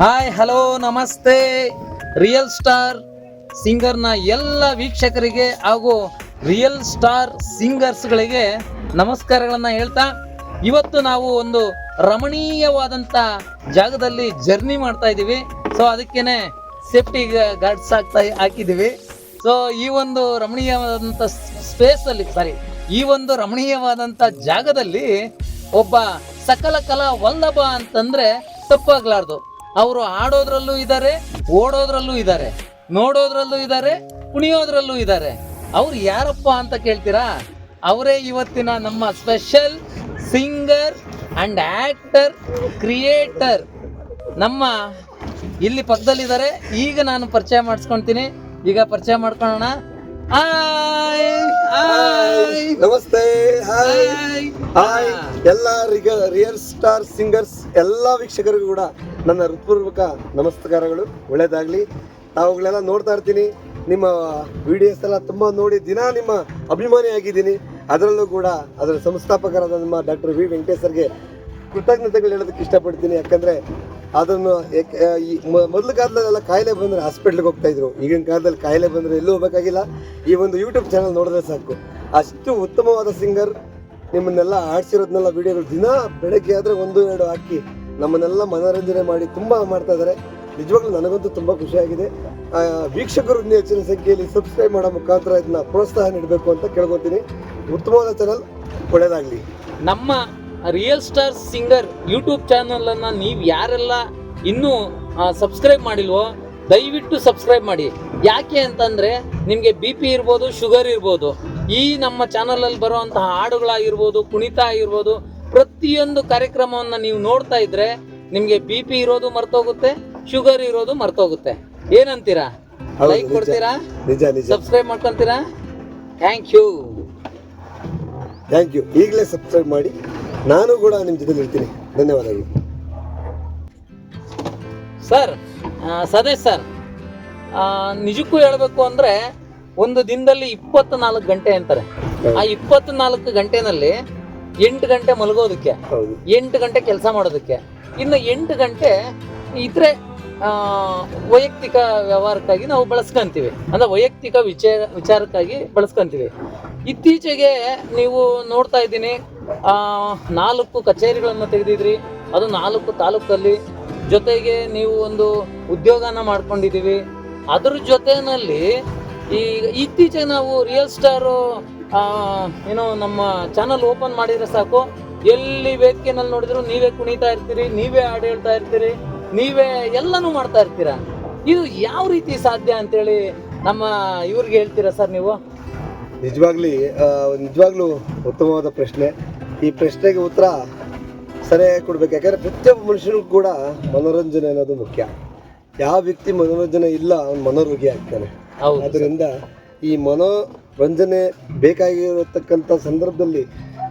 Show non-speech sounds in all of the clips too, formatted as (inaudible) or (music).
Hi, hello, ನಮಸ್ತೆ. Real star ಸಿಂಗರ್ನ ಎಲ್ಲ ವೀಕ್ಷಕರಿಗೆ ಹಾಗೂ ರಿಯಲ್ ಸ್ಟಾರ್ ಸಿಂಗರ್ಸ್ಗಳಿಗೆ ನಮಸ್ಕಾರಗಳನ್ನು ಹೇಳ್ತಾ, ಇವತ್ತು ನಾವು ಒಂದು ರಮಣೀಯವಾದಂಥ ಜಾಗದಲ್ಲಿ ಜರ್ನಿ ಮಾಡ್ತಾ ಇದ್ದೀವಿ. ಸೊ ಅದಕ್ಕೇನೆ ಸೇಫ್ಟಿ ಗಾರ್ಡ್ಸ್ ಹಾಕ್ತಾ ಹಾಕಿದ್ದೀವಿ. ಸೊ ಈ ಒಂದು ರಮಣೀಯವಾದಂಥ ಸ್ಪೇಸಲ್ಲಿ ಸಾರಿ ಈ ಒಂದು ರಮಣೀಯವಾದಂಥ ಜಾಗದಲ್ಲಿ ಒಬ್ಬ ಸಕಲ ಕಲಾ ವಲ್ಲಭ ಅಂತಂದ್ರೆ ತಪ್ಪಾಗ್ಲಾರ್ದು. ಅವರು ಆಡೋದ್ರಲ್ಲೂ ಇದ್ದಾರೆ, ಓಡೋದ್ರಲ್ಲೂ ಇದ್ದಾರೆ, ನೋಡೋದ್ರಲ್ಲೂ ಇದ್ದಾರೆ, ಕುಣಿಯೋದ್ರಲ್ಲೂ ಇದ್ದಾರೆ. ಅವ್ರು ಯಾರಪ್ಪ ಅಂತ ಕೇಳ್ತೀರಾ? ಅವರೇ ಇವತ್ತಿನ ನಮ್ಮ special singer and actor creator ನಮ್ಮ ಇಲ್ಲಿ ಪಕ್ಕದಲ್ಲಿದ್ದಾರೆ. ಈಗ ನಾನು ಪರಿಚಯ ಮಾಡಿಸ್ಕೊಂತೀನಿ. ಈಗ ಪರಿಚಯ ಮಾಡ್ಕೊಳ್ಳೋಣ. ಹಾಯ್ ನಮಸ್ತೆ ಹಾಯ್ ಹಾಯ್ ಎಲ್ಲ ರಿಯಲ್ ಸ್ಟಾರ್ ಸಿಂಗರ್ಸ್ ಎಲ್ಲ ವೀಕ್ಷಕರಿಗೂ ಕೂಡ ನನ್ನ ಹೃತ್ಪೂರ್ವಕ ನಮಸ್ಕಾರಗಳು. ಒಳ್ಳೇದಾಗ್ಲಿ. ತಾವುಗಳೆಲ್ಲ ನೋಡ್ತಾ ಇರ್ತೀನಿ. ನಿಮ್ಮ ವಿಡಿಯೋಸ್ ಎಲ್ಲ ತುಂಬಾ ನೋಡಿ ದಿನ ನಿಮ್ಮ ಅಭಿಮಾನಿ ಆಗಿದ್ದೀನಿ ಅದರಲ್ಲೂ ಕೂಡ ಅದರ ಸಂಸ್ಥಾಪಕರಾದ ನಮ್ಮ ಡಾಕ್ಟರ್ ವಿ. ವೆಂಕಟೇಶ್ವರ್ಗೆ ಕೃತಜ್ಞತೆಗಳು ಹೇಳೋದಕ್ಕೆ ಇಷ್ಟಪಡ್ತೀನಿ. ಯಾಕಂದ್ರೆ ಅದನ್ನು ಈ ಮೊದಲ ಕಾಲದಲ್ಲೆಲ್ಲ ಕಾಯಿಲೆ ಬಂದರೆ ಹಾಸ್ಪಿಟ್ಲಿಗೆ ಹೋಗ್ತಾ ಇದ್ರು. ಈಗಿನ ಕಾಲದಲ್ಲಿ ಕಾಯಿಲೆ ಬಂದರೆ ಎಲ್ಲೂ ಹೋಗಬೇಕಾಗಿಲ್ಲ. ಈ ಒಂದು ಯೂಟ್ಯೂಬ್ ಚಾನಲ್ ನೋಡಿದ್ರೆ ಸಾಕು. ಅಷ್ಟು ಉತ್ತಮವಾದ ಸಿಂಗರ್ ನಿಮ್ಮನ್ನೆಲ್ಲ ಆಡಿಸಿರೋದನ್ನೆಲ್ಲ ವಿಡಿಯೋಗಳು ದಿನ ಬೆಳಗ್ಗೆ ಆದರೆ ಒಂದು, ಎರಡು ಹಾಕಿ ನಮ್ಮನ್ನೆಲ್ಲ ಮನೋರಂಜನೆ ಮಾಡಿ ತುಂಬ ಮಾಡ್ತಾ ಇದ್ದಾರೆ ನಿಜವಾಗ್ಲೂ ನನಗಂತೂ ತುಂಬ ಖುಷಿಯಾಗಿದೆ ವೀಕ್ಷಕರು ಇನ್ನೂ ಹೆಚ್ಚಿನ ಸಂಖ್ಯೆಯಲ್ಲಿ ಸಬ್ಸ್ಕ್ರೈಬ್ ಮಾಡೋ ಮುಖಾಂತರ ಇದನ್ನ ಪ್ರೋತ್ಸಾಹ ನೀಡಬೇಕು ಅಂತ ಕೇಳ್ಕೊತೀನಿ ಉತ್ತಮವಾದ ಚಾನಲ್ ಒಳ್ಳೆಯದಾಗಲಿ ನಮ್ಮ real star singer YouTube channel ಅನ್ನ ನೀವು ಯಾರೆಲ್ಲ ಇನ್ನೂ ಸಬ್ಸ್ಕ್ರೈಬ್ ಮಾಡಿಲ್ವೋ ದಯವಿಟ್ಟು ಸಬ್ಸ್ಕ್ರೈಬ್ ಮಾಡಿ. ಯಾಕೆ ಅಂತಂದರೆ ನಿಮಗೆ ಬಿ ಪಿ ಇರ್ಬೋದು ಶುಗರ್ ಇರ್ಬೋದು. ಈ ನಮ್ಮ ಚಾನಲಲ್ಲಿ ಬರುವಂತಹ ಹಾಡುಗಳಾಗಿರ್ಬೋದು ಕುಣಿತ ಆಗಿರ್ಬೋದು ಪ್ರತಿಯೊಂದು ಕಾರ್ಯಕ್ರಮವನ್ನ ನೀವು ನೋಡ್ತಾ ಇದ್ರೆ ನಿಮಗೆ ಬಿ ಪಿ ಇರೋದು ಮರ್ತೋಗುತ್ತೆ ಶುಗರ್ ಇರೋದು ಮರ್ತೋಗುತ್ತೆ. ಏನಂತೀರಾ? ಲೈಕ್ ಕೊಡ್ತೀರಾ? ನಿಜ ನಿಜ. ಸಬ್ಸ್ಕ್ರೈಬ್ ಮಾಡ್ಕೊಂತೀರಾ? ಥ್ಯಾಂಕ್ ಯು ಥ್ಯಾಂಕ್ ಯು ಈಗಲೇ ಸಬ್ಸ್ಕ್ರೈಬ್ ಮಾಡಿ. ನಾನು ಕೂಡ ನಿಮ್ಮ ಜೊತೆ ಇರ್ತೀನಿ. ಧನ್ಯವಾದಗಳು. ಸರ್ ಸದೇಶ್ ಸರ್ ನಿಜಕ್ಕೂ ಹೇಳಬೇಕು ಅಂದ್ರೆ ಒಂದು ದಿನದಲ್ಲಿ ಇಪ್ಪತ್ನಾಲ್ಕು ಗಂಟೆ ಅಂತಾರೆ. ಆ ಇಪ್ಪತ್ನಾಲ್ಕು ಗಂಟೆನಲ್ಲಿ ಎಂಟು ಗಂಟೆ ಮಲಗೋದಕ್ಕೆ ಎಂಟು ಗಂಟೆ ಕೆಲಸ ಮಾಡೋದಕ್ಕೆ. ಇನ್ನು ಎಂಟು ಗಂಟೆ ಇದ್ರೆ ಆ, ವೈಯಕ್ತಿಕ ವ್ಯವಹಾರಕ್ಕಾಗಿ ನಾವು ಬಳಸ್ಕೊಂತೀವಿ. ಅಂದ್ರೆ ವೈಯಕ್ತಿಕ ವಿಚಾರ ವಿಚಾರಕ್ಕಾಗಿ ಬಳಸ್ಕೊಂತೀವಿ. ಇತ್ತೀಚೆಗೆ ನೀವು ನೋಡ್ತಾ ಇದ್ದೀನಿ ನಾಲ್ಕು ಕಚೇರಿಗಳನ್ನು ತೆಗೆದಿದ್ರಿ. ಅದು ನಾಲ್ಕು ತಾಲೂಕಲ್ಲಿ. ಜೊತೆಗೆ ನೀವು ಒಂದು ಉದ್ಯೋಗನ ಮಾಡ್ಕೊಂಡಿದ್ದೀವಿ. ಅದ್ರ ಜೊತೆನಲ್ಲಿ ಈ ಇತ್ತೀಚೆಗೆ ನಾವು ರಿಯಲ್ ಸ್ಟಾರು ಏನೋ ನಮ್ಮ ಚಾನಲ್ ಓಪನ್ ಮಾಡಿದರೆ ಸಾಕು. ಎಲ್ಲಿ ವೇದಿಕೆನಲ್ಲಿ ನೋಡಿದ್ರು ನೀವೇ ಕುಣಿತಾ ಇರ್ತೀರಿ, ನೀವೇ ಹಾಡು ಹೇಳ್ತಾ ಇರ್ತೀರಿ, ನೀವೇ ಎಲ್ಲನೂ ಮಾಡ್ತಾ ಇರ್ತೀರಾ? ಇದು ಯಾವ ರೀತಿ ಸಾಧ್ಯ ಅಂತೇಳಿ ನಮ್ಮ ಇವ್ರಿಗೆ ಹೇಳ್ತೀರಾ ಸರ್ ನೀವು? ನಿಜವಾಗ್ಲಿ ನಿಜವಾಗ್ಲೂ ಉತ್ತಮವಾದ ಪ್ರಶ್ನೆ. ಈ ಪ್ರಶ್ನೆಗೆ ಉತ್ತರ ಸರಿಯಾಗಿ ಕೊಡ್ಬೇಕು. ಯಾಕಂದ್ರೆ ಪ್ರತಿಯೊಬ್ಬ ಮನುಷ್ಯನಿಗೂ ಕೂಡ ಮನೋರಂಜನೆ ಅನ್ನೋದು ಮುಖ್ಯ. ಯಾವ ವ್ಯಕ್ತಿ ಮನೋರಂಜನೆ ಇಲ್ಲ ಅವನು ಮನೋರೋಗಿ ಆಗ್ತಾನೆ. ಆದ್ದರಿಂದ ಈ ಮನೋರಂಜನೆ ಬೇಕಾಗಿರತಕ್ಕಂಥ ಸಂದರ್ಭದಲ್ಲಿ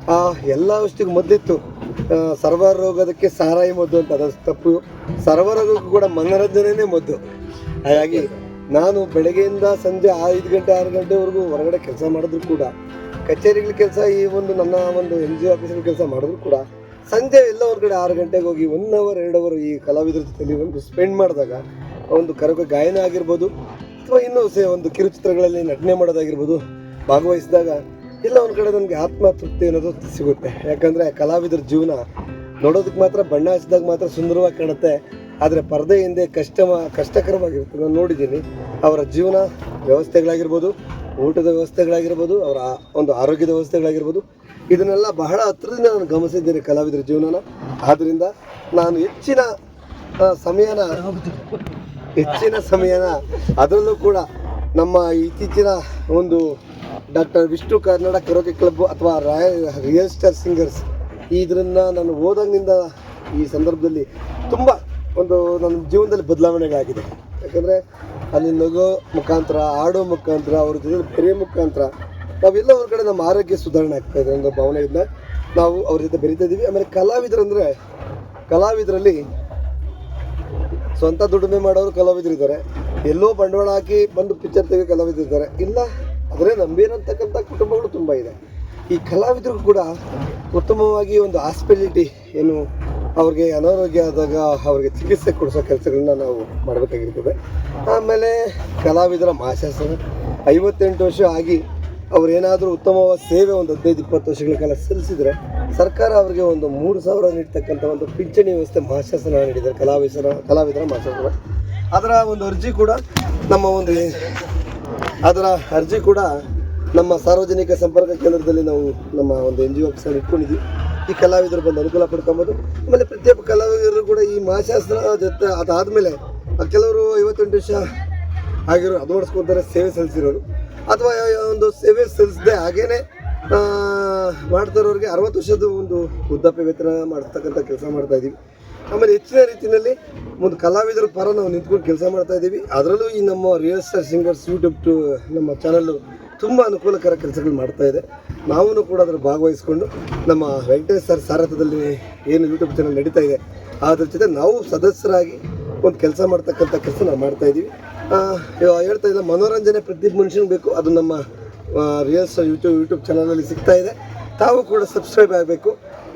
ಆ ಎಲ್ಲ ಔಷಧಿಗೂ ಮೊದಲಿತ್ತು. ಆ, ಸರ್ವರೋಗದಕ್ಕೆ ಸಾರಾಯಿ ಮದ್ದು ಅಂತ. ಅದು ತಪ್ಪು. ಸರ್ವರೋಗಕ್ಕೂ ಕೂಡ ಮನೋರಂಜನೆಯೇ ಮದ್ದು. ಹಾಗಾಗಿ ನಾನು ಬೆಳಗ್ಗೆಯಿಂದ ಸಂಜೆ ಐದು ಗಂಟೆ, ಆರು ಗಂಟೆವರೆಗೂ ಹೊರಗಡೆ ಕೆಲಸ ಮಾಡಿದ್ರು ಕೂಡ, ಕಚೇರಿಗಳ ಕೆಲಸ, ಈ ಒಂದು ನನ್ನ ಒಂದು ಎನ್ ಜಿ ಆಫೀಸ್ಗಳ ಕೆಲಸ ಮಾಡಿದ್ರು ಕೂಡ, ಸಂಜೆ ಎಲ್ಲ ಹೊರಗಡೆ ಆರು ಗಂಟೆಗೆ ಹೋಗಿ ಒನ್ ಅವರ್ ಎರಡು ಅವರ್ ಈ ಕಲಾವಿದರ ಜೊತೆಯಲ್ಲಿ ಒಂದು ಸ್ಪೆಂಡ್ ಮಾಡಿದಾಗ, ಒಂದು ಕರಗ ಗಾಯನ ಆಗಿರ್ಬೋದು, ಅಥವಾ ಇನ್ನೂ ಸೇ ಒಂದು ಕಿರುಚಿತ್ರಗಳಲ್ಲಿ ನಟನೆ ಮಾಡೋದಾಗಿರ್ಬೋದು, ಭಾಗವಹಿಸಿದಾಗ ಎಲ್ಲ ಒಂದು ಕಡೆ ನನಗೆ ಆತ್ಮ ತೃಪ್ತಿ ಅನ್ನೋದು ಸಿಗುತ್ತೆ. ಯಾಕಂದರೆ ಕಲಾವಿದರ ಜೀವನ ನೋಡೋದಕ್ಕೆ ಮಾತ್ರ, ಬಣ್ಣ ಹಚ್ಚಿದಾಗ ಮಾತ್ರ ಸುಂದರವಾಗಿ ಕಾಣುತ್ತೆ. ಆದರೆ ಪರದೆ ಹಿಂದೆ ಕಷ್ಟ ಕಷ್ಟಕರವಾಗಿರುತ್ತೆ. ನಾನು ನೋಡಿದ್ದೀನಿ. ಅವರ ಜೀವನ ವ್ಯವಸ್ಥೆಗಳಾಗಿರ್ಬೋದು, ಊಟದ ವ್ಯವಸ್ಥೆಗಳಾಗಿರ್ಬೋದು, ಅವರ ಒಂದು ಆರೋಗ್ಯದ ವ್ಯವಸ್ಥೆಗಳಾಗಿರ್ಬೋದು, ಇದನ್ನೆಲ್ಲ ಬಹಳ ಹತ್ತಿರದಿಂದ ನಾನು ಗಮನಿಸಿದ್ದೇನೆ ಕಲಾವಿದರ ಜೀವನನ. ಆದ್ದರಿಂದ ನಾನು ಹೆಚ್ಚಿನ ಸಮಯನ ಹೆಚ್ಚಿನ ಸಮಯನ ಅದರಲ್ಲೂ ಕೂಡ ನಮ್ಮ ಇತ್ತೀಚಿನ ಒಂದು doctor Vishnu Karnataka karaoke club ಅಥವಾ ರಾಯಲ್ ರಿಯಲ್ ಸ್ಟಾರ್ ಸಿಂಗರ್ಸ್ ಇದರಿಂದ ನಾನು ಓದಂಗಿಂದ ಈ ಸಂದರ್ಭದಲ್ಲಿ ತುಂಬ ಒಂದು ನನ್ನ ಜೀವನದಲ್ಲಿ ಬದಲಾವಣೆಗಳಾಗಿದೆ. ಯಾಕಂದರೆ ಅಲ್ಲಿ ನಗೋ ಮುಖಾಂತರ ಆಡೋ ಮುಖಾಂತರ, ಅವ್ರ ಜೊತೆ ಬೆರೆಯೋ ಮುಖಾಂತರ ನಾವೆಲ್ಲ ಅವ್ರ ಕಡೆ ನಮ್ಮ ಆರೋಗ್ಯ ಸುಧಾರಣೆ ಆಗ್ತಾ ಇದೆ ಅನ್ನೋ ಭಾವನೆಯಿಂದ ನಾವು ಅವ್ರ ಜೊತೆ ಬೆರೀತಾ ಇದ್ದೀವಿ ಆಮೇಲೆ ಕಲಾವಿದರಂದರೆ ಕಲಾವಿದರಲ್ಲಿ ಸ್ವಂತ ದುಡಿಮೆ ಮಾಡೋರು ಕಲಾವಿದರು ಇದ್ದಾರೆ ಎಲ್ಲೋ ಬಂಡವಾಳ ಹಾಕಿ ಬಂದು ಪಿಕ್ಚರ್ ತೆಗೆ ಕಲಾವಿದರು ಇದ್ದಾರೆ ಇಲ್ಲ, ಆದರೆ ನಂಬೇನಂತಕ್ಕಂಥ ಕುಟುಂಬಗಳು ತುಂಬ ಇದೆ. ಈ ಕಲಾವಿದರು ಕೂಡ ಉತ್ತಮವಾಗಿ ಒಂದು ಹಾಸ್ಪಿಟಲಿಟಿ ಏನು ಅವ್ರಿಗೆ ಅನಾರೋಗ್ಯ ಆದಾಗ ಅವ್ರಿಗೆ ಚಿಕಿತ್ಸೆ ಕೊಡಿಸೋ ಕೆಲಸಗಳನ್ನ ನಾವು ಮಾಡಬೇಕಾಗಿರ್ತದೆ. ಆಮೇಲೆ ಕಲಾವಿದರ ಮಾಶಾಸನ ಐವತ್ತೆಂಟು ವರ್ಷ ಆಗಿ ಅವ್ರು ಏನಾದರೂ ಉತ್ತಮವಾದ ಸೇವೆ ಒಂದು ಹದಿನೈದು, ಇಪ್ಪತ್ತು ವರ್ಷಗಳ ಕಾಲ ಸಲ್ಲಿಸಿದರೆ ಸರ್ಕಾರ ಅವರಿಗೆ ಒಂದು ಮೂರು ಸಾವಿರ ನೀಡ್ತಕ್ಕಂಥ ಒಂದು ಪಿಂಚಣಿ ವ್ಯವಸ್ಥೆ ಮಹಾಶಾಸನ ನೀಡಿದ್ದಾರೆ, ಕಲಾವಿದರ ಕಲಾವಿದರ ಮಹಾಶಾಸನ ಅದರ ಒಂದು ಅರ್ಜಿ ಕೂಡ ನಮ್ಮ ಒಂದು ಅದರ ಅರ್ಜಿ ಕೂಡ ನಮ್ಮ ಸಾರ್ವಜನಿಕ ಸಂಪರ್ಕ ಕೇಂದ್ರದಲ್ಲಿ ನಾವು ನಮ್ಮ ಒಂದು ಎನ್ ಜಿ ಒ ಇಟ್ಕೊಂಡಿದ್ವಿ. ಈ ಕಲಾವಿದರು ಬಂದು ಅನುಕೂಲ ಪಡ್ಕೊಬೋದು. ಆಮೇಲೆ ಪ್ರತಿಯೊಬ್ಬ ಕಲಾವಿದರು ಕೂಡ ಈ ಮಹಾಶಾಸ್ತ್ರ ಜೊತೆ ಅದಾದಮೇಲೆ ಕೆಲವರು ಐವತ್ತೆಂಟು ವರ್ಷ ಆಗಿರೋ ಅದು ಮಾಡಿಸ್ಕೊಂತಾರೆ ಸೇವೆ ಸಲ್ಲಿಸಿರೋರು. ಅಥವಾ ಒಂದು ಸೇವೆ ಸಲ್ಲಿಸದೆ ಹಾಗೇನೆ ಆ, ಮಾಡ್ತಾ ಇರೋರಿಗೆ ಅರವತ್ತು ವರ್ಷದ ಒಂದು ಉದ್ದಾಪ್ಯ ವೇತನ ಮಾಡಿಸ್ತಕ್ಕಂಥ ಕೆಲಸ ಮಾಡ್ತಾ ಇದ್ದೀವಿ ಆಮೇಲೆ ಹೆಚ್ಚಿನ ರೀತಿಯಲ್ಲಿ ಒಂದು ಕಲಾವಿದರ ಪರ ನಾವು ನಿಂತ್ಕೊಂಡು ಕೆಲಸ ಮಾಡ್ತಾ ಇದ್ದೀವಿ ಅದರಲ್ಲೂ ಈ ನಮ್ಮ real star singers YouTube too ನಮ್ಮ ಚಾನಲ್ಲು ತುಂಬ ಅನುಕೂಲಕರ ಕೆಲಸಗಳು ಮಾಡ್ತಾ ಇದೆ. ನಾವು ಕೂಡ ಅದರ ಭಾಗವಹಿಸ್ಕೊಂಡು ನಮ್ಮ ವೆಂಕಟೇಶ್ ಸರ್ ಸಾರಥ್ಯದಲ್ಲಿ ಏನು ಯೂಟ್ಯೂಬ್ ಚಾನಲ್ ನಡೀತಾ ಇದೆ, ಅದ್ರ ಜೊತೆ ನಾವು ಸದಸ್ಯರಾಗಿ ಒಂದು ಕೆಲಸ ಮಾಡ್ತಕ್ಕಂಥ ಕೆಲಸ ನಾವು ಮಾಡ್ತಾ ಇದ್ದೀವಿ. ಹೇಳ್ತಾ ಇಲ್ಲ, ಮನೋರಂಜನೆ ಪ್ರತಿ ಮನುಷ್ಯನಿಗೆ ಬೇಕು, ಅದು ನಮ್ಮ ರಿಯಲ್ಸ್ ಯೂಟ್ಯೂಬ್ ಯೂಟ್ಯೂಬ್ ಚಾನಲಲ್ಲಿ ಸಿಗ್ತಾ ಇದೆ. ತಾವು ಕೂಡ ಸಬ್ಸ್ಕ್ರೈಬ್ ಆಗಬೇಕು,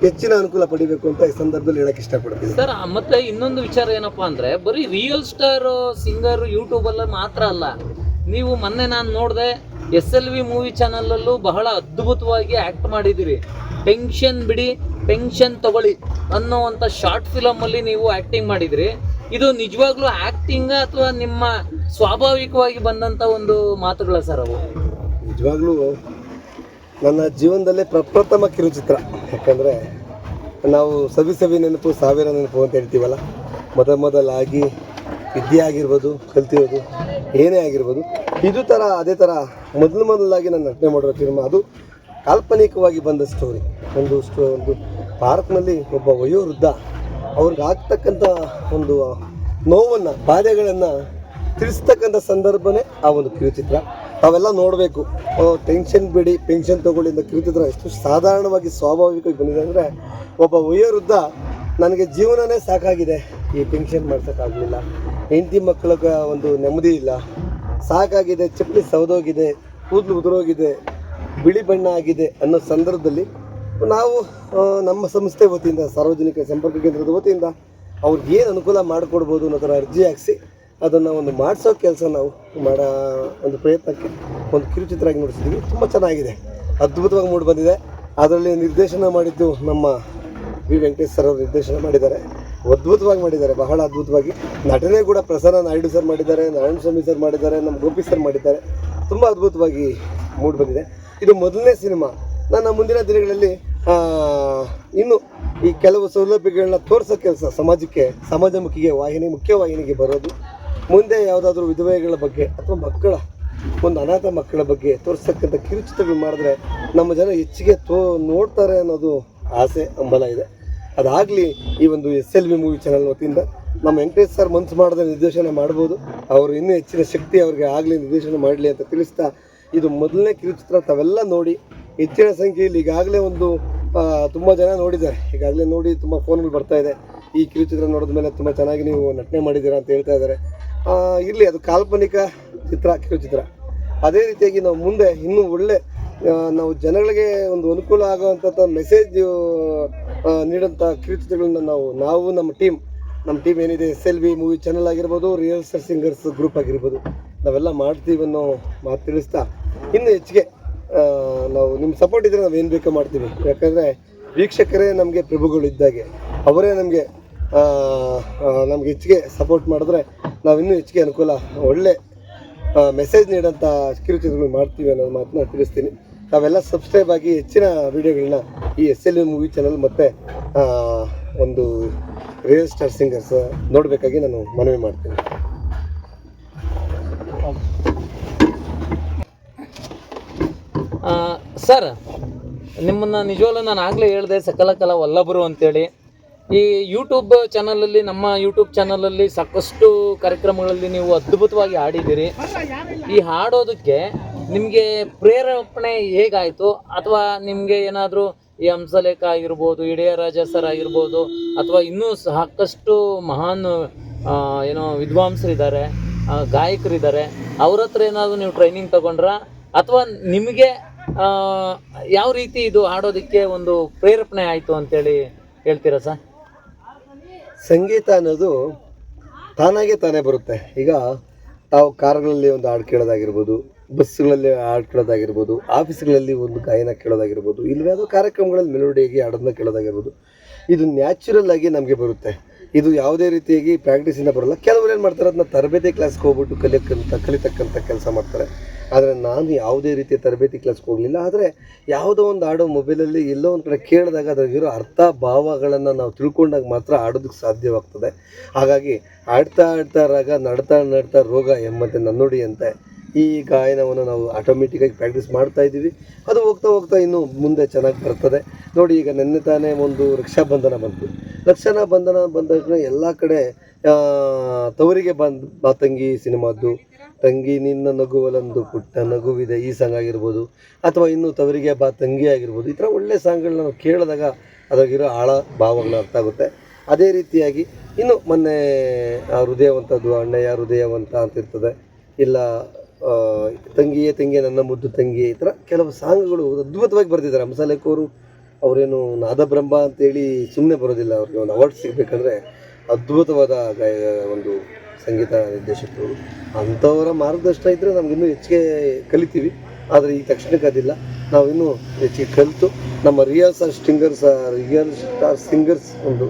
ಹೆಚ್ಚಿನ ಅನುಕೂಲ ಪಡಿಬೇಕು ಅಂತ ಈ ಸಂದರ್ಭದಲ್ಲಿ ಹೇಳಕ್ಕೆ ಇಷ್ಟಪಡ್ತೀನಿ. ಸರ್ ಮತ್ತೆ ಇನ್ನೊಂದು ವಿಚಾರ ಏನಪ್ಪಾ ಅಂದ್ರೆ, ಬರೀ ರಿಯಲ್ ಸ್ಟಾರ್ ಸಿಂಗರ್ ಯೂಟ್ಯೂಬ್ ಅಲ್ಲ ಮಾತ್ರ ಅಲ್ಲ ನೀವು ಮೊನ್ನೆ ನಾನು ನೋಡಿದೆ ಎಸ್ ಎಲ್ ವಿ ಮೂವಿ ಚಾನಲಲ್ಲೂ ಬಹಳ ಅದ್ಭುತವಾಗಿ ಆ್ಯಕ್ಟ್ ಮಾಡಿದಿರಿ ಟೆನ್ಷನ್ ಬಿಡಿ ಟೆನ್ಷನ್ ತಗೊಳ್ಳಿ ಅನ್ನೋವಂಥ ಶಾರ್ಟ್ ಫಿಲಮಲ್ಲಿ ನೀವು ಆ್ಯಕ್ಟಿಂಗ್ ಮಾಡಿದಿರಿ. ಇದು ನಿಜವಾಗ್ಲೂ ಆ್ಯಕ್ಟಿಂಗ ಅಥವಾ ನಿಮ್ಮ ಸ್ವಾಭಾವಿಕವಾಗಿ ಬಂದಂಥ ಒಂದು ಮಾತುಗಳ ಸರ್ ಅವು? ನಿಜವಾಗ್ಲೂ ನನ್ನ ಜೀವನದಲ್ಲೇ ಪ್ರಪ್ರಥಮ ಕಿರುಚಿತ್ರ. ಯಾಕಂದರೆ ನಾವು ಸವಿ ಸವಿ ನೆನಪು, ಸಾವಿರ ನೆನಪು ಅಂತ ಹೇಳ್ತೀವಲ್ಲ? ಮೊದ ಮೊದಲಾಗಿ ವಿದ್ಯೆ ಆಗಿರ್ಬೋದು ಕಲ್ತಿರೋದು ಏನೇ ಆಗಿರ್ಬೋದು, ಇದು ಥರ ಅದೇ ಥರ ಮೊದಲು ಮೊದಲಾಗಿ ನಾನು ನಟನೆ ಮಾಡಿರೋ ಸಿನಿಮಾ ಅದು ಕಾಲ್ಪನಿಕವಾಗಿ ಬಂದ ಸ್ಟೋರಿ ಒಂದು ಸ್ಟೋ ಒಂದು ಭಾರತದಲ್ಲಿ ಒಬ್ಬ ವಯೋವೃದ್ಧ, ಅವ್ರಿಗೆ ಆಗ್ತಕ್ಕಂಥ ಒಂದು ನೋವನ್ನು, ಬಾಧೆಗಳನ್ನು ತಿಳಿಸ್ತಕ್ಕಂಥ ಸಂದರ್ಭನೇ ಆ ಒಂದು ಕಿರುಚಿತ್ರ. ತಾವೆಲ್ಲ ನೋಡಬೇಕು. ಟೆನ್ಷನ್ ಬಿಡಿ ಪೆನ್ಷನ್ ತೊಗೊಳ್ಳಿ ಅಂತ ಕಿರುಚಿತ್ರ ಎಷ್ಟು ಸಾಧಾರಣವಾಗಿ ಸ್ವಾಭಾವಿಕವಾಗಿ ಬಂದಿದೆ ಅಂದರೆ, ಒಬ್ಬ ವಯೋವೃದ್ಧ ನನಗೆ ಜೀವನನೇ ಸಾಕಾಗಿದೆ. ಈ ಪೆನ್ಷನ್ ಮಾಡ್ಸೋಕ್ಕಾಗಲಿಲ್ಲ ಹೆಂಡತಿ ಮಕ್ಕಳಿಗೆ ಒಂದು ನೆಮ್ಮದಿ ಇಲ್ಲ. ಸಾಕಾಗಿದೆ, ಚಪ್ಪಲಿ ಸೌದೋಗಿದೆ ಕೂದಲು ಉದುರೋಗಿದೆ, ಬಿಳಿ ಬಣ್ಣ ಆಗಿದೆ ಅನ್ನೋ ಸಂದರ್ಭದಲ್ಲಿ ನಾವು ನಮ್ಮ ಸಂಸ್ಥೆ ವತಿಯಿಂದ, ಸಾರ್ವಜನಿಕ ಸಂಪರ್ಕ ಕೇಂದ್ರದ ವತಿಯಿಂದ ಅವ್ರಿಗೆ ಏನು ಅನುಕೂಲ ಮಾಡಿಕೊಡ್ಬೋದು ಅನ್ನೋ ಥರ ಅರ್ಜಿ ಹಾಕಿಸಿ ಅದನ್ನು ಒಂದು ಮಾಡಿಸೋ ಕೆಲಸ ನಾವು ಮಾಡೋ ಒಂದು ಪ್ರಯತ್ನಕ್ಕೆ ಒಂದು ಕಿರುಚಿತ್ರ ಆಗಿ ನೋಡಿಸಿದ್ವಿ. ತುಂಬ ಚೆನ್ನಾಗಿದೆ. ಅದ್ಭುತವಾಗಿ ಮೂಡಿ ಬಂದಿದೆ. ಅದರಲ್ಲಿ ನಿರ್ದೇಶನ ಮಾಡಿದ್ದು ನಮ್ಮ ವಿ. ವೆಂಕಟೇಶ್ ಸರ್ ಅವರು ನಿರ್ದೇಶನ ಮಾಡಿದ್ದಾರೆ. ಅದ್ಭುತವಾಗಿ ಮಾಡಿದ್ದಾರೆ. ಬಹಳ ಅದ್ಭುತವಾಗಿ. ನಟನೆ ಕೂಡ ಪ್ರಸನ್ನ ನಾಯ್ಡು ಸರ್ ಮಾಡಿದ್ದಾರೆ, ನಾರಾಯಣ ಸ್ವಾಮಿ ಸರ್ ಮಾಡಿದ್ದಾರೆ, ನಮ್ಮ ಗೋಪಿ ಸರ್ ಮಾಡಿದ್ದಾರೆ. ತುಂಬ ಅದ್ಭುತವಾಗಿ ಮೂಡ್ ಬಂದಿದೆ. ಇದು ಮೊದಲನೇ ಸಿನಿಮಾ. ನನ್ನ ಮುಂದಿನ ದಿನಗಳಲ್ಲಿ ಇನ್ನು ಈ ಕೆಲವು ಸೌಲಭ್ಯಗಳನ್ನ ತೋರಿಸೋ ಕೆಲಸ ಸಮಾಜಕ್ಕೆ, ಸಮಾಜಮುಖಿಗೆ, ವಾಹಿನಿ ಮುಖ್ಯವಾಹಿನಿಗೆ ಬರೋದು, ಮುಂದೆ ಯಾವುದಾದ್ರೂ ವಿಧವೆಗಳ ಬಗ್ಗೆ ಅಥವಾ ಮಕ್ಕಳ, ಒಂದು ಅನಾಥ ಮಕ್ಕಳ ಬಗ್ಗೆ ತೋರಿಸ್ತಕ್ಕಂಥ ಕಿರುಚಿತ್ರಗಳು ಮಾಡಿದ್ರೆ ನಮ್ಮ ಜನ ಹೆಚ್ಚಿಗೆ ತೋ, ನೋಡ್ತಾರೆ ಅನ್ನೋದು ಆಸೆ ಅಂಬಲ ಇದೆ. ಅದಾಗಲಿ ಈ ಒಂದು S L V movie channel ವತಿಯಿಂದ ನಮ್ಮ ವೆಂಕಟೇಶ್ ಸರ್ ಮನ್ಸು ಮಾಡಿದ ನಿರ್ದೇಶನ ಮಾಡ್ಬೋದು. ಅವರು ಇನ್ನೂ ಹೆಚ್ಚಿನ ಶಕ್ತಿ ಅವ್ರಿಗೆ ಆಗಲಿ ನಿರ್ದೇಶನ ಮಾಡಲಿ ಅಂತ ತಿಳಿಸ್ತಾ ಇದು ಮೊದಲನೇ ಕಿರುಚಿತ್ರ ತಾವೆಲ್ಲ ನೋಡಿ, ಹೆಚ್ಚಿನ ಸಂಖ್ಯೆಯಲ್ಲಿ ಈಗಾಗಲೇ ಒಂದು ತುಂಬ ಜನ ನೋಡಿದ್ದಾರೆ. ಈಗಾಗಲೇ ನೋಡಿ ತುಂಬ ಫೋನ್ಗಳು ಬರ್ತಾ ಇದೆ. ಈ ಕಿರುಚಿತ್ರ ನೋಡಿದ ಮೇಲೆ ತುಂಬ ಚೆನ್ನಾಗಿ ನೀವು ನಟನೆ ಮಾಡಿದ್ದೀರಾ ಅಂತ ಹೇಳ್ತಾ ಇದ್ದಾರೆ. ಇರಲಿ ಅದು ಕಾಲ್ಪನಿಕ ಚಿತ್ರ, ಕಿರುಚಿತ್ರ. ಅದೇ ರೀತಿಯಾಗಿ ನಾವು ಮುಂದೆ ಇನ್ನೂ ಒಳ್ಳೆ ನಾವು ಜನಗಳಿಗೆ ಒಂದು ಅನುಕೂಲ ಆಗುವಂಥ ಮೆಸೇಜ್ ನೀಡೋಂಥ ಕಿರುಚಿತ್ರಗಳನ್ನ ನಾವು ನಾವು ನಮ್ಮ ಟೀಮ್ ನಮ್ಮ ಟೀಮ್ ಏನಿದೆ S L V movie channel ಆಗಿರ್ಬೋದು ರಿಯಲ್ ಸ್ಟಾರ್ ಸಿಂಗರ್ಸ್ ಗ್ರೂಪ್ ಆಗಿರ್ಬೋದು, ನಾವೆಲ್ಲ ಮಾಡ್ತೀವಿ ಅನ್ನೋ ಮಾತು ತಿಳಿಸ್ತಾ ಇನ್ನು ಹೆಚ್ಚಿಗೆ ನಾವು ನಿಮ್ಮ ಸಪೋರ್ಟ್ ಇದ್ದರೆ ನಾವು ಏನು ಬೇಕೋ ಮಾಡ್ತೀವಿ. ಯಾಕಂದರೆ ವೀಕ್ಷಕರೇ ನಮಗೆ ಪ್ರಭುಗಳು ಇದ್ದಾಗೆ. ಅವರೇ ನಮಗೆ ನಮ್ಗೆ ಹೆಚ್ಚಿಗೆ ಸಪೋರ್ಟ್ ಮಾಡಿದ್ರೆ ನಾವು ಇನ್ನೂ ಹೆಚ್ಚಿಗೆ ಅನುಕೂಲ, ಒಳ್ಳೆ ಮೆಸೇಜ್ ನೀಡೋಂಥ ಕಿರುಚಿತ್ರಗಳು ಮಾಡ್ತೀವಿ ಅನ್ನೋ ಮಾತನ್ನ ತಿಳಿಸ್ತೀನಿ. ತಾವೆಲ್ಲ ಸಬ್ಸ್ಕ್ರೈಬ್ ಆಗಿ ಹೆಚ್ಚಿನ ವಿಡಿಯೋಗಳನ್ನ ಈ ಎಸ್ ಎಲ್ ಮೂವಿ ಚಾನಲ್ ಮತ್ತು ಒಂದು ರಿಯಲ್ ಸ್ಟಾರ್ ಸಿಂಗರ್ಸ್ ನೋಡಬೇಕಾಗಿ ನಾನು ಮನವಿ ಮಾಡ್ತೀನಿ. ಸರ್, ನಿಮ್ಮನ್ನ ನಿಜವಾಗ್ಲೂ ನಾನು ಆಗಲೇ ಹೇಳಿದೆ, ಸಕಲ ಕಲಾ ವಲ್ಲಭರು ಅಂತೇಳಿ. ಈ ಯೂಟ್ಯೂಬ್ ಚಾನಲಲ್ಲಿ ನಮ್ಮ ಯೂಟ್ಯೂಬ್ ಚಾನಲಲ್ಲಿ ಸಾಕಷ್ಟು ಕಾರ್ಯಕ್ರಮಗಳಲ್ಲಿ ನೀವು ಅದ್ಭುತವಾಗಿ ಹಾಡಿದ್ದೀರಿ. ಈ ಹಾಡೋದಕ್ಕೆ ನಿಮಗೆ ಪ್ರೇರೇಪಣೆ ಹೇಗಾಯಿತು? ಅಥವಾ ನಿಮಗೆ ಏನಾದರೂ ಈ ಹಂಸಲೇಖ ಆಗಿರ್ಬೋದು ಇಳೆಯರಾಜ ಸರ್ ಆಗಿರ್ಬೋದು, ಅಥವಾ ಇನ್ನೂ ಸಾಕಷ್ಟು ಮಹಾನ್ ಏನೋ ವಿದ್ವಾಂಸರಿದ್ದಾರೆ ಗಾಯಕರಿದ್ದಾರೆ, ಅವ್ರ ಹತ್ರ ಏನಾದರೂ ನೀವು ಟ್ರೈನಿಂಗ್ ತಗೊಂಡ್ರಾ? ಅಥವಾ ನಿಮಗೆ ಯಾವ ರೀತಿ ಇದು ಹಾಡೋದಕ್ಕೆ ಒಂದು ಪ್ರೇರೇಪಣೆ ಆಯಿತು ಅಂತೇಳಿ ಹೇಳ್ತೀರಾ ಸರ್? ಸಂಗೀತ ಅನ್ನೋದು ತಾನಾಗೆ ತಾನೇ ಬರುತ್ತೆ. ಈಗ ತಾವು ಕಾರ್ಗಳಲ್ಲಿ ಒಂದು ಹಾಡು ಕೇಳೋದಾಗಿರ್ಬೋದು ಬಸ್ಗಳಲ್ಲಿ ಹಾಡು ಕೇಳೋದಾಗಿರ್ಬೋದು, ಆಫೀಸ್ಗಳಲ್ಲಿ ಒಂದು ಗಾಯನ ಕೇಳೋದಾಗಿರ್ಬೋದು ಇಲ್ಲವೇ ಅದು ಕಾರ್ಯಕ್ರಮಗಳಲ್ಲಿ ಮೆಲೋಡಿಯಾಗಿ ಹಾಡೋದನ್ನ ಕೇಳೋದಾಗಿರ್ಬೋದು, ಇದು ನ್ಯಾಚುರಲ್ ಆಗಿ ನಮಗೆ ಬರುತ್ತೆ. ಇದು ಯಾವುದೇ ರೀತಿಯಾಗಿ ಪ್ರಾಕ್ಟೀಸಿಂದ ಬರಲ್ಲ. ಕೆಲವರು ಏನು ಮಾಡ್ತಾರೆ ಅದನ್ನ ತರಬೇತಿ ಕ್ಲಾಸ್ಗೆ ಹೋಗ್ಬಿಟ್ಟು ಕಲಿಯಕ್ಕಂಥ ಕಲಿತಕ್ಕಂಥ ಕೆಲಸ ಮಾಡ್ತಾರೆ. ಆದರೆ ನಾನು ಯಾವುದೇ ರೀತಿಯ ತರಬೇತಿ ಕ್ಲಾಸ್ಗೆ ಹೋಗಲಿಲ್ಲ. ಆದರೆ ಯಾವುದೋ ಒಂದು ಹಾಡೋ ಮೊಬೈಲಲ್ಲಿ ಎಲ್ಲೋ ಒಂದು ಕಡೆ ಕೇಳಿದಾಗ ಅದರಾಗಿರೋ ಅರ್ಥ ಭಾವಗಳನ್ನು ನಾವು ತಿಳ್ಕೊಂಡಾಗ ಮಾತ್ರ ಆಡೋದಕ್ಕೆ ಸಾಧ್ಯವಾಗ್ತದೆ. ಹಾಗಾಗಿ ಆಡ್ತಾ ಆಡ್ತಾ ರಾಗ, ನಡ್ತಾ ನಡ್ತಾ ರೋಗ ಎಂಬಂತೆ ನನ್ನೊಡಿಯಂತೆ ಈ ಗಾಯನವನ್ನು ನಾವು ಆಟೋಮೆಟಿಕ್ಕಾಗಿ ಪ್ರಾಕ್ಟೀಸ್ ಮಾಡ್ತಾ ಇದ್ದೀವಿ. ಅದು ಹೋಗ್ತಾ ಹೋಗ್ತಾ ಇನ್ನು ಮುಂದೆ ಚೆನ್ನಾಗಿ ಬರ್ತದೆ. ನೋಡಿ, ಈಗ ನೆನ್ನೆ ತಾನೇ ಒಂದು ರಕ್ಷಾಬಂಧನ ಬಂತು. ರಕ್ಷಣಾ ಬಂಧನ ಬಂದಾಗ ಎಲ್ಲ ಕಡೆ ತವರಿಗೆ ಬಂದು ಬಾ ತಂಗಿ ಸಿನಿಮಾದ್ದು, ತಂಗಿ ನಿನ್ನ ನಗುವಲೊಂದು ಪುಟ್ಟ ನಗುವಿದೆ, ಈ ಸಾಂಗ್ ಆಗಿರ್ಬೋದು, ಅಥವಾ ಇನ್ನು ತವರಿಗೆ ಬಾ ತಂಗಿ ಆಗಿರ್ಬೋದು, ಈ ಥರ ಒಳ್ಳೆ ಸಾಂಗ್ಗಳನ್ನ ನಾವು ಕೇಳಿದಾಗ ಅದಾಗಿರೋ ಆಳ, ಭಾವಗಳು ಅರ್ಥ ಆಗುತ್ತೆ. ಅದೇ ರೀತಿಯಾಗಿ ಇನ್ನು ಮೊನ್ನೆ ಹೃದಯವಂತದ್ದು ಅಣ್ಣಯ್ಯ, ಹೃದಯವಂತ ಅಂತ ಇರ್ತದೆ ಇಲ್ಲ ತಂಗಿಯೇ ತಂಗಿಯೇ, ನನ್ನ ಮುದ್ದು ತಂಗಿ ಈ ಥರ ಕೆಲವು ಸಾಂಗ್ಗಳು ಅದ್ಭುತವಾಗಿ ಬರೆದಿದ್ದಾರೆ ಹಂಸಲೇಖವರು ಅವರೇನು ನಾದಬ್ರಹ್ಮ ಅಂತೇಳಿ ಸುಮ್ಮನೆ ಬರೋದಿಲ್ಲ. ಅವ್ರಿಗೆ ಒಂದು ಅವಾರ್ಡ್ ಸಿಗಬೇಕಂದ್ರೆ ಅದ್ಭುತವಾದ ಗಾಯ, ಒಂದು ಸಂಗೀತ ನಿರ್ದೇಶಕರು. ಅಂಥವರ ಮಾರ್ಗದರ್ಶನ ಇದ್ದರೆ ನಮ್ಗೆ ಇನ್ನೂ ಹೆಚ್ಚಿಗೆ ಕಲಿತೀವಿ. ಆದರೆ ಈ ತಕ್ಷಣಕ್ಕೆ ಅದಿಲ್ಲ. ನಾವು ಇನ್ನೂ ಹೆಚ್ಚಿಗೆ ಕಲಿತು ನಮ್ಮ real star singers real star singers ಒಂದು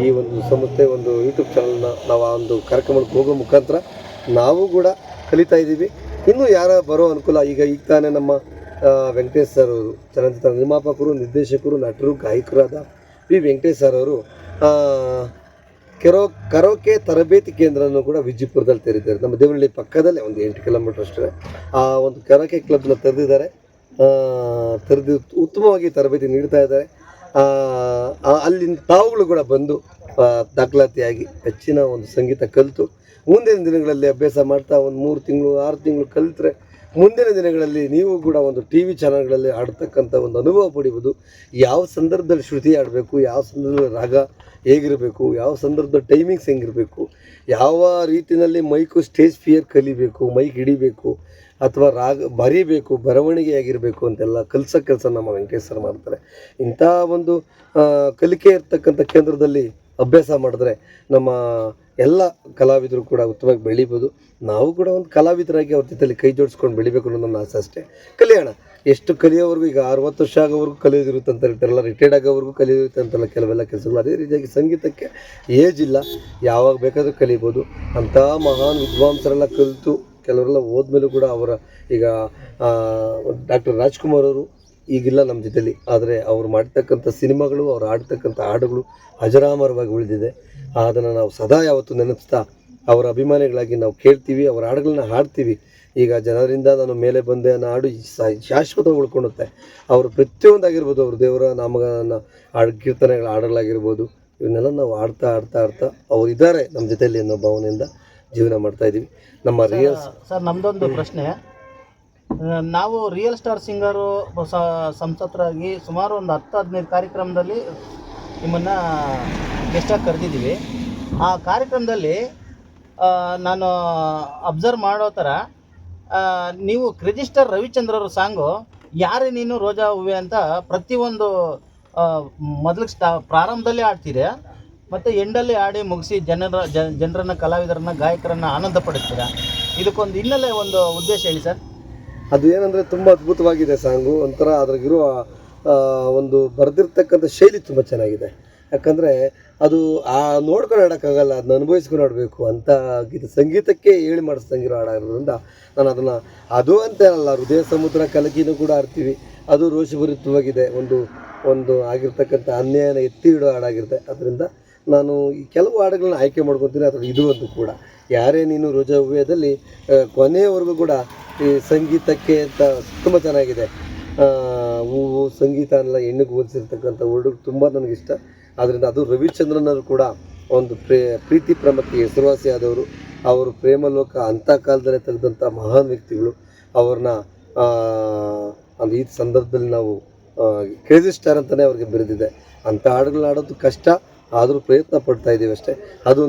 ಈ ಒಂದು ಸಂಸ್ಥೆ ಒಂದು ಯೂಟ್ಯೂಬ್ ಚಾನಲ್ನ ನಾವು ಆ ಒಂದು ಕಾರ್ಯಕ್ರಮಕ್ಕೆ ಹೋಗೋ ಮುಖಾಂತರ ನಾವು ಕೂಡ ಕಲಿತಾ ಇದ್ದೀವಿ. ಇನ್ನೂ ಯಾರ ಬರೋ ಅನುಕೂಲ? ಈಗ ಈಗ ತಾನೇ ನಮ್ಮ ವೆಂಕಟೇಶ್ ಸರ್ ಅವರು, ಚಲನಚಿತ್ರ ನಿರ್ಮಾಪಕರು, ನಿರ್ದೇಶಕರು, ನಟರು, ಗಾಯಕರಾದ ವಿ ವೆಂಕಟೇಶ್ ಸರ್ ಅವರು ಕೆರೋ, ಕರೋಕೆ ತರಬೇತಿ ಕೇಂದ್ರನೂ ಕೂಡ ವಿಜಯಪುರದಲ್ಲಿ ತೆರೆದಿದ್ದಾರೆ. ನಮ್ಮ ದೇವನಹಳ್ಳಿ ಪಕ್ಕದಲ್ಲೇ ಒಂದು ಎಂಟು ಕಿಲೋಮೀಟರ್ ಅಷ್ಟೇ. ಆ, ಒಂದು ಕರೋಕೆ ಕ್ಲಬ್ನ ತೆರೆದಿದ್ದಾರೆ. ತೆರೆದು ಉತ್ತಮವಾಗಿ ತರಬೇತಿ ನೀಡ್ತಾ ಇದ್ದಾರೆ. ಅಲ್ಲಿನ ತಾವುಗಳು ಕೂಡ ಬಂದು ದಾಖಲಾತಿಯಾಗಿ ಹೆಚ್ಚಿನ ಒಂದು ಸಂಗೀತ ಕಲಿತು ಮುಂದಿನ ದಿನಗಳಲ್ಲಿ ಅಭ್ಯಾಸ ಮಾಡ್ತಾ ಒಂದು ಮೂರು ತಿಂಗಳು, ಆರು ತಿಂಗಳು ಕಲಿತ್ರೆ ಮುಂದಿನ ದಿನಗಳಲ್ಲಿ ನೀವು ಕೂಡ ಒಂದು ಟಿ ವಿ ಚಾನಲ್ಗಳಲ್ಲಿ ಆಡ್ತಕ್ಕಂಥ ಒಂದು ಅನುಭವ ಪಡಿಬೋದು. ಯಾವ ಸಂದರ್ಭದಲ್ಲಿ ಶ್ರುತಿ ಆಡಬೇಕು ಯಾವ ಸಂದರ್ಭದಲ್ಲಿ ರಾಗ ಹೇಗಿರಬೇಕು, ಯಾವ ಸಂದರ್ಭದಲ್ಲಿ ಟೈಮಿಂಗ್ಸ್ ಹೆಂಗಿರಬೇಕು, ಯಾವ ರೀತಿಯಲ್ಲಿ ಮೈಕು ಸ್ಟೇಜ್ ಫಿಯರ್ ಕಲಿಬೇಕು ಮೈಕ್ ಹಿಡಿಬೇಕು, ಅಥವಾ ರಾಗ ಬರೀಬೇಕು, ಬರವಣಿಗೆ ಆಗಿರಬೇಕು ಅಂತೆಲ್ಲ ಕಲಿಸೋ ಕೆಲಸ ನಮ್ಮ ವೆಂಕಟೇಶ್ವರ ಮಾಡ್ತಾರೆ. ಇಂಥ ಒಂದು ಕಲಿಕೆ ಇರ್ತಕ್ಕಂಥ ಕೇಂದ್ರದಲ್ಲಿ ಅಭ್ಯಾಸ ಮಾಡಿದ್ರೆ ನಮ್ಮ ಎಲ್ಲ ಕಲಾವಿದರು ಕೂಡ ಉತ್ತಮವಾಗಿ ಬೆಳಿಬೋದು. ನಾವು ಕೂಡ ಒಂದು ಕಲಾವಿದರಾಗಿ ಅವ್ರ ಜೊತೆಲಿ ಕೈ ಜೋಡಿಸ್ಕೊಂಡು ಬೆಳಿಬೇಕು ಅನ್ನೋದು ನನ್ನ ಆಸೆ ಅಷ್ಟೇ. ಕಲಿಯೋಣ, ಎಷ್ಟು ಕಲಿಯೋವರೆಗೂ ಈಗ ಅರವತ್ತು ವರ್ಷ ಆಗೋವರೆಗೂ ಕಲಿಯೋದಿರುತ್ತೆ ಅಂತ ಹೇಳ್ತಾರಲ್ಲ ರಿಟೈರ್ಡ್ ಆಗೋವರೆಗೂ ಕಲಿಯೋದಿರುತ್ತೆ ಅಂತಲ್ಲ ಕೆಲವೆಲ್ಲ ಕೆಲಸಗಳು. ಅದೇ ರೀತಿಯಾಗಿ ಸಂಗೀತಕ್ಕೆ ಏಜ್ ಇಲ್ಲ, ಯಾವಾಗ ಬೇಕಾದರೂ ಕಲಿಬೋದು. ಅಂಥ ಮಹಾನ್ ವಿದ್ವಾಂಸರೆಲ್ಲ ಕಲಿತು ಕೆಲವರೆಲ್ಲ ಹೋದ್ಮೇಲೂ ಕೂಡ ಅವರ ಈಗ ಡಾಕ್ಟರ್ ರಾಜ್ಕುಮಾರ್ ಅವರು ಈಗಿಲ್ಲ ನಮ್ಮ ಜೊತೆಯಲ್ಲಿ ಆದರೆ ಅವ್ರು ಮಾಡ್ತಕ್ಕಂಥ ಸಿನಿಮಾಗಳು ಅವ್ರು ಆಡ್ತಕ್ಕಂಥ ಹಾಡುಗಳು ಅಜರಾಮರವಾಗಿ ಉಳಿದಿದೆ. ಅದನ್ನು ನಾವು ಸದಾ ಯಾವತ್ತು ನೆನಪಿಸ್ತಾ ಅವರ ಅಭಿಮಾನಿಗಳಾಗಿ ನಾವು ಕೇಳ್ತೀವಿ ಅವರ ಹಾಡುಗಳನ್ನ ಹಾಡ್ತೀವಿ. ಈಗ ಜನರಿಂದ ನಾನು ಮೇಲೆ ಬಂದೆ ಅನ್ನೋ ಹಾಡು ಶಾಶ್ವತವಾಗಿ ಶಾಶ್ವತ ಉಳ್ಕೊಳ್ಳುತ್ತೆ. ಅವರು ಪ್ರತಿಯೊಂದಾಗಿರ್ಬೋದು ಅವ್ರ ದೇವರ ನಾಮಗಳನ್ನು ಹಾಡು ಕೀರ್ತನೆಗಳ ಹಾಡುಗಳಾಗಿರ್ಬೋದು ಇವನ್ನೆಲ್ಲ ನಾವು ಆಡ್ತಾ ಆಡ್ತಾ ಆಡ್ತಾ ಅವ್ರು ಇದ್ದಾರೆ ನಮ್ಮ ಜೊತೆಯಲ್ಲಿ ಅನ್ನೋ ಭಾವನೆಯಿಂದ ಜೀವನ ಮಾಡ್ತಾ ಇದ್ದೀವಿ ನಮ್ಮ ರಿಯಲ್ಸ್ ಸರ್ ನಮ್ಮದೊಂದು ಪ್ರಶ್ನೆ. ನಾವು ರಿಯಲ್ ಸ್ಟಾರ್ ಸಿಂಗರು ಸಂಸತ್ತರಾಗಿ ಸುಮಾರು ಒಂದು ಹತ್ತು, ಹದಿನೈದು ಕಾರ್ಯಕ್ರಮದಲ್ಲಿ ನಿಮ್ಮನ್ನು ಗೆಸ್ಟಾಗಿ ಕರೆದಿದ್ದೀವಿ. ಆ ಕಾರ್ಯಕ್ರಮದಲ್ಲಿ ನಾನು ಅಬ್ಸರ್ವ್ ಮಾಡೋ ಥರ ನೀವು ಕ್ರಿಜಿಸ್ಟರ್ ರವಿಚಂದ್ರವ್ರ ಸಾಂಗು, ಯಾರೇ ನೀನು ರೋಜಾ ಹೂವೆ ಅಂತ ಪ್ರತಿಯೊಂದು ಮೊದಲಿಗೆ ಸ್ಟಾ, ಪ್ರಾರಂಭದಲ್ಲಿ ಆಡ್ತೀರಿ ಮತ್ತು ಎಂಡಲ್ಲಿ ಆಡಿ ಮುಗಿಸಿ ಜನರ ಜನರನ್ನ, ಕಲಾವಿದರನ್ನ, ಗಾಯಕರನ್ನ ಆನಂದ ಪಡಿಸ್ತೀರ? ಇದಕ್ಕೊಂದು ಹಿನ್ನೆಲೆ ಒಂದು ಉದ್ದೇಶ ಹೇಳಿ ಸರ್. ಅದು ಏನಂದರೆ ತುಂಬ ಅದ್ಭುತವಾಗಿದೆ ಸಾಂಗು. ಒಂಥರ ಅದ್ರಾಗಿರುವ ಒಂದು ಬರೆದಿರ್ತಕ್ಕಂಥ ಶೈಲಿ ತುಂಬ ಚೆನ್ನಾಗಿದೆ. ಯಾಕಂದರೆ ಅದು ಆ ನೋಡ್ಕೊಂಡು ಆಡೋಕ್ಕಾಗಲ್ಲ, ಅದನ್ನ ಅನುಭವಿಸ್ಕೊಂಡು ಆಡಬೇಕು ಅಂತ ಗೀತೆ, ಸಂಗೀತಕ್ಕೆ ಹೇಳಿ ಮಾಡಿಸ್ದಂಗಿರೋ ಹಾಡಾಗಿರೋದ್ರಿಂದ ನಾನು ಅದನ್ನು, ಅದು ಅಂತ ಅಲ್ಲ, ಹೃದಯ ಸಮುದ್ರ ಕಲಕಿನೂ ಕೂಡ ಆಡ್ತೀವಿ. ಅದು ರೋಷಭರಿತವಾಗಿದೆ, ಒಂದು ಒಂದು ಆಗಿರ್ತಕ್ಕಂಥ ಅನ್ಯಾಯನ ಎತ್ತಿ ಇಡೋ ಹಾಡಾಗಿರುತ್ತೆ. ಅದರಿಂದ ನಾನು ಈ ಕೆಲವು ಹಾಡುಗಳನ್ನ ಆಯ್ಕೆ ಮಾಡ್ಕೊತೀನಿ ಅದ್ರಲ್ಲಿ ಇದು ಒಂದು ಕೂಡ. ಯಾರೇ ನೀನು ರೋಜಾ ಹೂವ್ಯದಲ್ಲಿ ಕೊನೆಯವರೆಗೂ ಕೂಡ ಈ ಸಂಗೀತಕ್ಕೆ ಅಂತ ತುಂಬ ಚೆನ್ನಾಗಿದೆ. ಹೂವು ಸಂಗೀತ ಎಲ್ಲ ಹೆಣ್ಣಿಗೆ ಹೋಲಿಸಿರ್ತಕ್ಕಂಥ ವರ್ಡು ತುಂಬ ನನಗಿಷ್ಟ ಆದ್ದರಿಂದ ಅದು ರವಿಚಂದ್ರನ್ ಅವರು ಕೂಡ ಒಂದು ಪ್ರೇ, ಪ್ರೀತಿ ಪ್ರೇಮಕ್ಕೆ ಹೆಸರುವಾಸಿಯಾದವರು ಅವರು ಪ್ರೇಮಲೋಕ ಅಂಥ ಕಾಲದಲ್ಲೇ ತೆಗೆದಂಥ ಮಹಾನ್ ವ್ಯಕ್ತಿಗಳು. ಅವ್ರನ್ನ ಒಂದು ಈ ಸಂದರ್ಭದಲ್ಲಿ ನಾವು ಕ್ರೇಜಿ ಸ್ಟಾರ್ ಅಂತಲೇ ಅವ್ರಿಗೆ ಬೆರೆದಿದೆ. ಅಂಥ ಹಾಡುಗಳನ್ನ ಆಡೋದು ಕಷ್ಟ, ಆದರೂ ಪ್ರಯತ್ನ ಪಡ್ತಾ ಇದ್ದೀವಿ ಅಷ್ಟೇ. ಅದು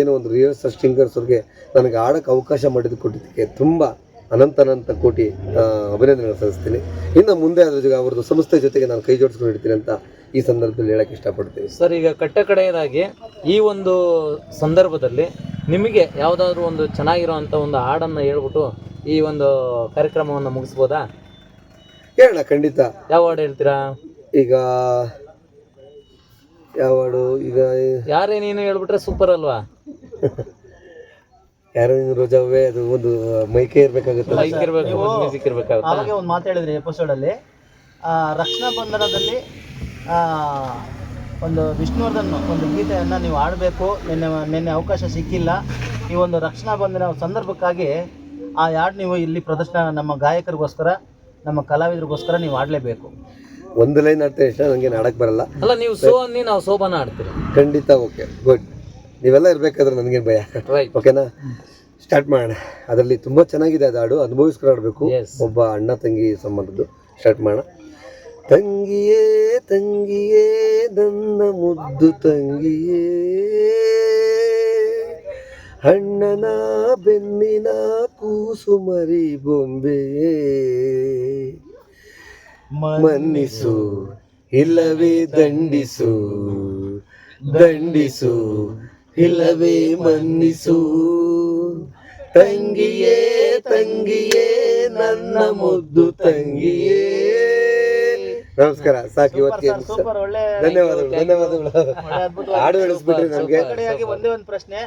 ಏನು ಒಂದು ರಿಯಲ್ ಸಿಂಗರ್ಸ್ ಅವ್ರಿಗೆ ನನಗೆ ಆಡೋಕ್ಕೆ ಅವಕಾಶ ಮಾಡಿದ್ದು ಕೊಟ್ಟಿದ್ದಕ್ಕೆ ತುಂಬ ಅನಂತ ಅನಂತ ಕೋಟಿ ಅಭಿನಂದನೆ ಅಭಿನಂದನೆಗಳು ಸಲ್ಲಿಸ್ತೀನಿ. ಇನ್ನು ಮುಂದೆ ಅದ್ರ ಜೊತೆ ಅವ್ರದ್ದು ಸಂಸ್ಥೆ ಜೊತೆಗೆ ನಾನು ಕೈ ಜೋಡಿಸ್ಕೊಂಡು ಇಡ್ತೀನಿ ಅಂತ ಈ ಸಂದರ್ಭದಲ್ಲಿ ಹೇಳಕ್ಕೆ ಇಷ್ಟಪಡ್ತೀವಿ ಸರ್ ಈಗ ಕಟ್ಟ ಕಡೆಯದಾಗಿ ಈ ಒಂದು ಸಂದರ್ಭದಲ್ಲಿ ನಿಮಗೆ ಯಾವುದಾದ್ರೂ ಒಂದು ಚೆನ್ನಾಗಿರುವಂಥ ಒಂದು ಹಾಡನ್ನು ಹೇಳ್ಬಿಟ್ಟು ಈ ಒಂದು ಕಾರ್ಯಕ್ರಮವನ್ನು ಮುಗಿಸ್ಬೋದಾ? ಹೇಳೋಣ ಖಂಡಿತ. ಯಾವ ಹಾಡು ಹೇಳ್ತೀರಾ? ಈಗ ಯಾವ ಹಾಡು? ಈಗ ಯಾರೇ ನೀನು ಹೇಳ್ಬಿಟ್ರೆ ಸೂಪರ್ ಅಲ್ವಾ? (laughs) ಯಾರೋ ನೀನು ರೋಜಾವೇ ಅದು ಒಂದು ಮೈಕೆ ಇರಬೇಕಾಗುತ್ತೆ. ಲೈಕ್ ಇರಬೇಕು ಮ್ಯೂಸಿಕ್ ಇರ್ಬೇಕಾಗುತ್ತೆ. ಒಂದು ಮಾತು ಹೇಳಿದ್ರಿ ಎಪಿಸೋಡಲ್ಲಿ ರಕ್ಷಣಾ ಬಂಧನದಲ್ಲಿ ಆ, ಒಂದು ವಿಷ್ಣುವರ್ಧನ್ ಒಂದು ಗೀತೆಯನ್ನು ನೀವು ಆಡಬೇಕು ನಿನ್ನೆ ನಿನ್ನೆ ಅವಕಾಶ ಸಿಕ್ಕಿಲ್ಲ. ಈ ಒಂದು ರಕ್ಷಣಾ ಬಂಧನ ಸಂದರ್ಭಕ್ಕಾಗಿ ಆ ಹಾಡು ನೀವು ಇಲ್ಲಿ ಪ್ರದರ್ಶನ ನಮ್ಮ ಗಾಯಕರಿಗೋಸ್ಕರ ನಮ್ಮ ಕಲಾವಿದರಿಗೋಸ್ಕರ ನೀವು ಆಡಲೇಬೇಕು ಒಂದು ಲೈನ್ ಆಡ್ತೇನೆ ಇಷ್ಟ ನನಗೆ ಆಡಕ್ಕೆ ಬರಲ್ಲ. ಅಲ್ಲ ನೀವು ಸೋ ಅನ್ನಿ ನಾವು ಸೋಬಾನ ಆಡ್ತೀರಿ ಖಂಡಿತ ಓಕೆ ಗುಡ್. ನೀವೆಲ್ಲ ಇರಬೇಕಾದ್ರೆ ನನಗೇನು ಭಯ. ಓಕೆನಾ ಸ್ಟಾರ್ಟ್ ಮಾಡೋಣ. ಅದರಲ್ಲಿ ತುಂಬ ಚೆನ್ನಾಗಿದೆ ಅದು ಹಾಡು ಅನುಭವಿಸ್ಕೊಂಡು ಆಡಬೇಕು. ಒಬ್ಬ ಅಣ್ಣ ತಂಗಿ ಸಂಬಂಧದ್ದು. ಸ್ಟಾರ್ಟ್ ಮಾಡೋಣ. ತಂಗಿಯೇ ತಂಗಿಯೇ ನನ್ನ ಮುದ್ದು ತಂಗಿಯೇ. ಅಣ್ಣನ ಬೆನ್ನಿನ ಕೂಸು ಮರಿ ಬೊಂಬೆಯೇ ಮನ್ನಿಸು ಇಲ್ಲವೇ ದಂಡಿಸು ದಂಡಿಸು ಇಲ್ಲವೇ ಮನ್ನಿಸು. ತಂಗಿಯೇ ತಂಗಿಯೇ ನನ್ನ ಮುದ್ದು ತಂಗಿಯೇ. ನಮಸ್ಕಾರ ಸಾಕು ಇವತ್ತಿಗೆ ಧನ್ಯವಾದಗಳು ಧನ್ಯವಾದಗಳು. ಹಾಡು ಹೇಳಿಸ್ಬಿಟ್ರಿ ನಮಗೆ. ಕಡೆಯಾಗಿ ಒಂದೇ ಒಂದು ಪ್ರಶ್ನೆ.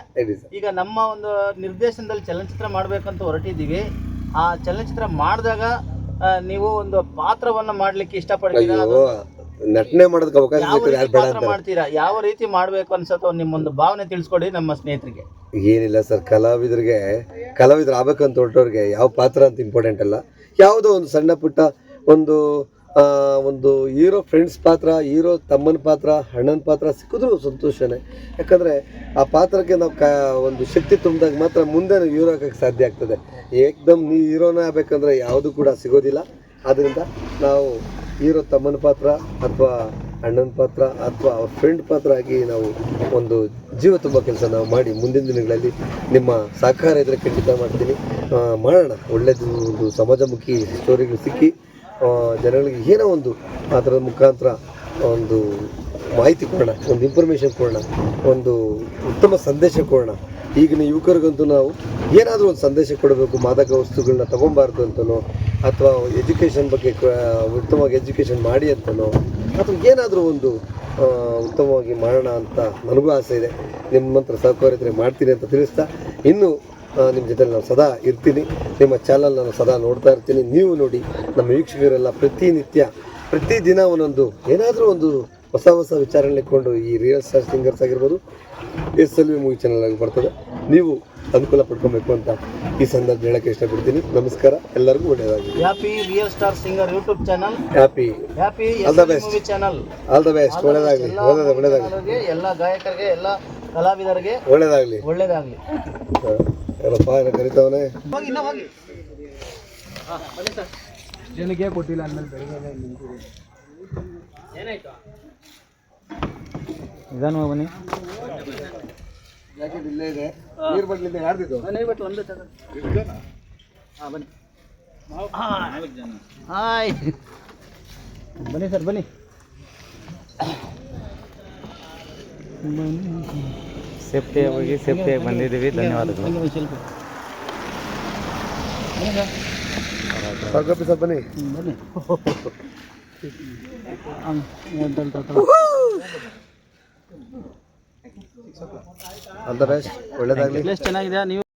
ಈಗ ನಮ್ಮ ಒಂದು ನಿರ್ದೇಶನದಲ್ಲಿ ಚಲನಚಿತ್ರ ಮಾಡ್ಬೇಕಂತ ಹೊರಟಿದ್ದೀವಿ. ಆ ಚಲನಚಿತ್ರ ಮಾಡಿದಾಗ ನೀವು ಒಂದು ಪಾತ್ರವನ್ನ ಮಾಡ್ಲಿಕ್ಕೆ ಇಷ್ಟಪಡ್ತೀರಾ? ನಟನೆ ಮಾಡೋದಕ್ಕೆ ಅವಕಾಶ ಯಾವ ಸಿಕ್ಕರೆ ಯಾರು ರೀತಿ ಬೇಡ ಪಾತ್ರ ಅಂತಾರೆ. ಮಾಡ್ತೀರಾ? ಯಾವ ರೀತಿ ಮಾಡ್ಬೇಕು ಅನ್ಸತ್ತೋ ನಿಮ್ಮೊಂದು ಭಾವನೆ ತಿಳಿಸ್ಕೊಡಿ ನಮ್ಮ ಸ್ನೇಹಿತರಿಗೆ. ಏನಿಲ್ಲ ಸರ್ ಕಲಾವಿದರಿಗೆ ಕಲಾವಿದ್ರು ಆಗ್ಬೇಕಂತ ಹೊರಟವ್ರಿಗೆ ಯಾವ ಪಾತ್ರ ಅಂತ ಇಂಪಾರ್ಟೆಂಟ್ ಅಲ್ಲ. ಯಾವುದೋ ಒಂದು ಸಣ್ಣ ಪುಟ್ಟ ಒಂದು ಆ, ಒಂದು ಹೀರೋ ಫ್ರೆಂಡ್ಸ್ ಪಾತ್ರ ಹೀರೋ ತಮ್ಮನ ಪಾತ್ರ ಅಣ್ಣನ ಪಾತ್ರ ಸಿಕ್ಕಿದ್ರು ಸಂತೋಷನೇ. ಯಾಕಂದರೆ ಆ ಪಾತ್ರಕ್ಕೆ ನಾವು ಕ ಒಂದು ಶಕ್ತಿ ತುಂಬಿದಾಗ ಮಾತ್ರ ಮುಂದೆ ನಾವು ಹೀರೋ ಆಗಕ್ಕೆ ಸಾಧ್ಯ ಆಗ್ತದೆ. ಏಕ್ದಮ್ ನೀ ಹೀರೋನೇ ಆಗ್ಬೇಕಂದ್ರೆ ಯಾವುದು ಕೂಡ ಸಿಗೋದಿಲ್ಲ. ಆದ್ದರಿಂದ ನಾವು ಹೀರೋ ತಮ್ಮನ ಪಾತ್ರ ಅಥವಾ ಅಣ್ಣನ ಪಾತ್ರ ಅಥವಾ ಅವ್ರ ಫ್ರೆಂಡ್ ಪಾತ್ರ ಆಗಿ ನಾವು ಒಂದು ಜೀವ ತುಂಬ ಕೆಲಸ ನಾವು ಮಾಡಿ ಮುಂದಿನ ದಿನಗಳಲ್ಲಿ ನಿಮ್ಮ ಸಹಕಾರ ಇದ್ರೆ ಖಂಡಿತ ಮಾಡ್ತೀನಿ. ಆ, ಮಾಡೋಣ. ಒಳ್ಳೆಯದು ಒಂದು ಸಮಾಜಮುಖಿ ಸ್ಟೋರಿಗಳು ಸಿಕ್ಕಿ ಜನಗಳಿಗೆ ಏನೋ ಒಂದು ಅದರ ಮುಖಾಂತರ ಒಂದು ಮಾಹಿತಿ ಕೊಡೋಣ ಒಂದು ಇನ್ಫಾರ್ಮೇಷನ್ ಕೊಡೋಣ ಒಂದು ಉತ್ತಮ ಸಂದೇಶ ಕೊಡೋಣ. ಈಗಿನ ಯುವಕರಿಗಂತೂ ನಾವು ಏನಾದರೂ ಒಂದು ಸಂದೇಶ ಕೊಡಬೇಕು, ಮಾದಕ ವಸ್ತುಗಳನ್ನ ತಗೊಬಾರ್ದು ಅಂತನೋ, ಅಥವಾ ಎಜುಕೇಷನ್ ಬಗ್ಗೆ ಉತ್ತಮವಾಗಿ ಎಜುಕೇಷನ್ ಮಾಡಿ ಅಂತನೋ, ಅಥವಾ ಏನಾದರೂ ಒಂದು ಉತ್ತಮವಾಗಿ ಮಾಡೋಣ ಅಂತ ನನಗೂ ಆಸೆ ಇದೆ. ನಿಮ್ಮಂತ್ರ ಸಹಕಾರ ಇದ್ರೆ ಮಾಡ್ತೀನಿ ಅಂತ ತಿಳಿಸ್ತಾ, ಇನ್ನು ನಿಮ್ಮ ಜೊತೆ ನಾನು ಸದಾ ಇರ್ತೀನಿ. ನಿಮ್ಮ ಚಾನಲ್ ನಾನು ಸದಾ ನೋಡ್ತಾ ಇರ್ತೀನಿ. ನೀವು ನೋಡಿ ನಮ್ಮ ವೀಕ್ಷಕರೆಲ್ಲ ಪ್ರತಿನಿತ್ಯ, ಪ್ರತಿದಿನ ಒಂದೊಂದು, ಏನಾದರೂ ಒಂದು ಹೊಸ ಹೊಸ ವಿಚಾರಗಳನ್ನ ಇಟ್ಕೊಂಡು ಈ ರಿಯಲ್ ಸ್ಟಾರ್ ಸಿಂಗರ್ಸ್ ಆಗಿರ್ಬೋದು S L V movie channel ಆಗಿ ಬರ್ತದೆ. ನೀವು ಅನುಕೂಲ ಪಡ್ಕೊಬೇಕು ಅಂತ ಈ ಸಂದರ್ಭ ಹೇಳಕ್ಕೆ ಇಷ್ಟಪಡ್ತೀನಿ. ನಮಸ್ಕಾರ ಎಲ್ಲರಿಗೂ ಒಳ್ಳೆಯದಾಗಲಿ. Happy real star singer YouTube channel happy best. Movie channel all the best ಒಳ್ಳೆಯದಾಗಲಿ ಒಳ್ಳೆಯದ ಒಳ್ಳೆಯದಾಗಲಿ ಎಲ್ಲ ಗಾಯಕರಿಗೆ ಎಲ್ಲ ಕಲಾವಿದರಿಗೆ ಒಳ್ಳೆಯದಾಗಲಿ ಒಳ್ಳೆಯದಾಗಲಿ ಏನಪ್ಪ ಏನೋ ಕರಿತಾವನೆ? ಹೋಗಿ ಇನ್ನ ಹೋಗಿ. ಜನಕ್ಕೆ ಕೊಟ್ಟಿಲ್ಲ ಅಂದ್ಮೇಲೆ ಬೆಳಗ್ಗೆ ಏನಾಯ್ತು? ನಿಧಾನ ಬನ್ನಿ ಜಾಕೆಟ್ ಇಲ್ಲೇ ಇದೆ ನೀರು ಬಡ್ಲಿಂದ ಯಾರ್ದಿದ್ದು ಬಿಟ್ಟು ಒಂದು ಹಾಂ ಬನ್ನಿ ಹಾಯ್ ಬನ್ನಿ ಸರ್ ಬನ್ನಿ ಸೇಫ್ಟಿಯಾಗಿ ಸೇಫ್ಟಿಯಾಗಿ ಬಂದಿದ್ದೀವಿ ಧನ್ಯವಾದಗಳು ಬನ್ನಿ ಒಂದು ಸ್ವಲ್ಪ ಬನ್ನಿ ಸರ್ ಸಾಕು ಸರ್ ಬನ್ನಿ ಆಲ್ ದ ಬೆಸ್ಟ್ ಒಳ್ಳೆಯದಾಗಲಿ ಚೆನ್ನಾಗಿದೆ ನೀವು?